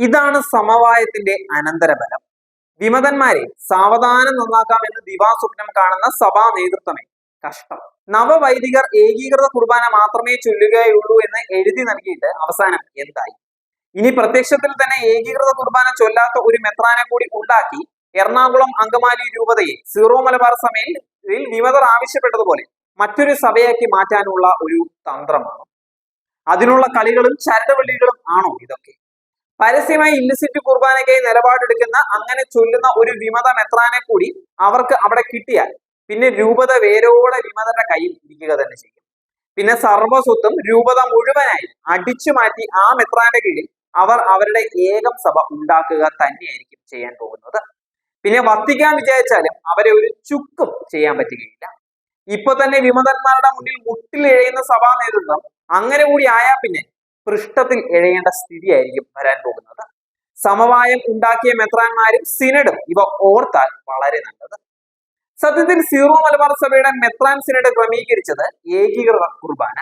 ഇതാണ് സമവായത്തിന്റെ അനന്തരഫലം. വിമതന്മാരെ സാവധാനം നന്നാക്കാമെന്ന് ദിവാസ്വപ്നം കാണുന്ന സഭാ നേതൃത്വമേ. കഷ്ടം. നവവൈദികർ ഏകീകൃത കുർബാന മാത്രമേ ചൊല്ലുകയുള്ളൂ എന്ന് എഴുതി നൽകിയിട്ട് അവസാനം എന്തായി? ഇനി പ്രത്യക്ഷത്തിൽ തന്നെ ഏകീകൃത കുർബാന ചൊല്ലാത്ത ഒരു മെത്രാനെ കൂടി ഉണ്ടാക്കി എറണാകുളം അങ്കമാലി രൂപതയെ സീറോ മലബാർ സഭയിൽ വിമതർ ആവശ്യപ്പെട്ടതുപോലെ മറ്റൊരു സഭയാക്കി മാറ്റാനുള്ള ഒരു തന്ത്രമാണ്. അതിനുള്ള കളികളും ചരടവള്ളികളും ആണോ ഇതൊക്കെ? പരസ്യമായി ഇല്ലിസിറ്റ് കുർബാനയ്ക്കായി നിലപാടെടുക്കുന്ന അങ്ങനെ ചൊല്ലുന്ന ഒരു വിമത മെത്രാനെ കൂടി അവർക്ക് അവിടെ കിട്ടിയാൽ പിന്നെ രൂപത വേരോടെ വിമതരുടെ കയ്യിൽ ഇരിക്കുക തന്നെ ചെയ്യും. പിന്നെ സർവസ്വത്തും രൂപത മുഴുവനായി അടിച്ചു മാറ്റി ആ മെത്രാന്റെ കീഴിൽ അവർ അവരുടെ ഏകം സഭ ഉണ്ടാക്കുക തന്നെയായിരിക്കും ചെയ്യാൻ പോകുന്നത്. പിന്നെ വർത്തിക്കാൻ വിചാരിച്ചാലും അവരെ ഒരു ചുക്കും ചെയ്യാൻ പറ്റുകയില്ല. ഇപ്പൊ തന്നെ വിമതന്മാരുടെ മുന്നിൽ മുട്ടിലിഴയുന്ന സഭാ നേതൃത്വം അങ്ങനെ കൂടി ആയാൽ പിന്നെ പൃഷ്ഠത്തിൽ എഴയേണ്ട സ്ഥിതിയായിരിക്കും വരാൻ പോകുന്നത്. സമവായം ഉണ്ടാക്കിയ മെത്രാന്മാരും സിനഡും ഇവ ഓർത്താൽ വളരെ നല്ലത്. സത്യത്തിൽ സീറോ മലബാർ സഭയുടെ മെത്രാൻ സിനഡ് ക്രമീകരിച്ചത് ഏകീകൃത കുർബാന.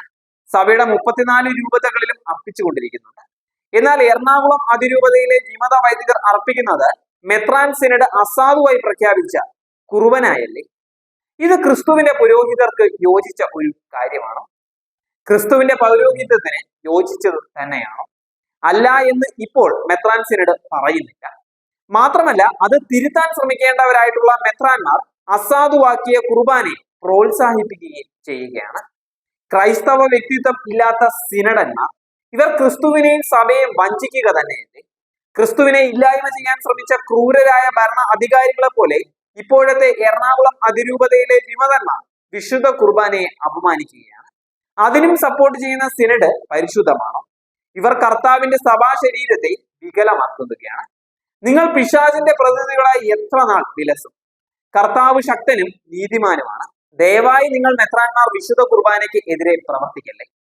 സഭയുടെ മുപ്പത്തിനാല് രൂപതകളിലും അർപ്പിച്ചുകൊണ്ടിരിക്കുന്നുണ്ട് എന്നാൽ എറണാകുളം അതിരൂപതയിലെ വിമത വൈദികർ അർപ്പിക്കുന്നത് മെത്രാൻ സിനഡ് അസാധുവായി പ്രഖ്യാപിച്ച കുർബനായല്ലേ ഇത് ക്രിസ്തുവിന്റെ പുരോഹിതർക്ക് യോജിച്ച ഒരു കാര്യമാണോ? ക്രിസ്തുവിന്റെ പൗരോഹിത്യത്തിന് യോജിച്ചത് തന്നെയാണോ? അല്ല എന്ന് ഇപ്പോൾ മെത്രാൻ സിനഡ് പറയുന്നില്ല. മാത്രമല്ല അത് തിരുത്താൻ ശ്രമിക്കേണ്ടവരായിട്ടുള്ള മെത്രാന്മാർ അസാധുവാക്കിയ കുർബാനെ പ്രോത്സാഹിപ്പിക്കുകയും ചെയ്യുകയാണ്. ക്രൈസ്തവ വ്യക്തിത്വം ഇല്ലാത്ത സിനഡന്മാർ ഇവർ ക്രിസ്തുവിനെയും സഭയെയും വഞ്ചിക്കുക തന്നെയല്ലേ? ക്രിസ്തുവിനെ ഇല്ലായ്മ ചെയ്യാൻ ശ്രമിച്ച ക്രൂരരായ ഭരണ അധികാരികളെ പോലെ ഇപ്പോഴത്തെ എറണാകുളം അതിരൂപതയിലെ വിമതന്മാർ വിശുദ്ധ കുർബാനയെ അപമാനിക്കുകയാണ്. അതിനും സപ്പോർട്ട് ചെയ്യുന്ന സിനഡ് പരിശുദ്ധമാണോ. ഇവർ കർത്താവിന്റെ സഭാ ശരീരത്തെ നിങ്ങൾ പിശാചിന്റെ പ്രതിനിധികളായി എത്ര നാൾ വിലസും. കർത്താവ് ശക്തനും നീതിമാനുമാണ്. ദയവായി നിങ്ങൾ മെത്രാന്മാർ വിശുദ്ധ കുർബാനയ്ക്ക് എതിരെ പ്രവർത്തിക്കല്ലേ.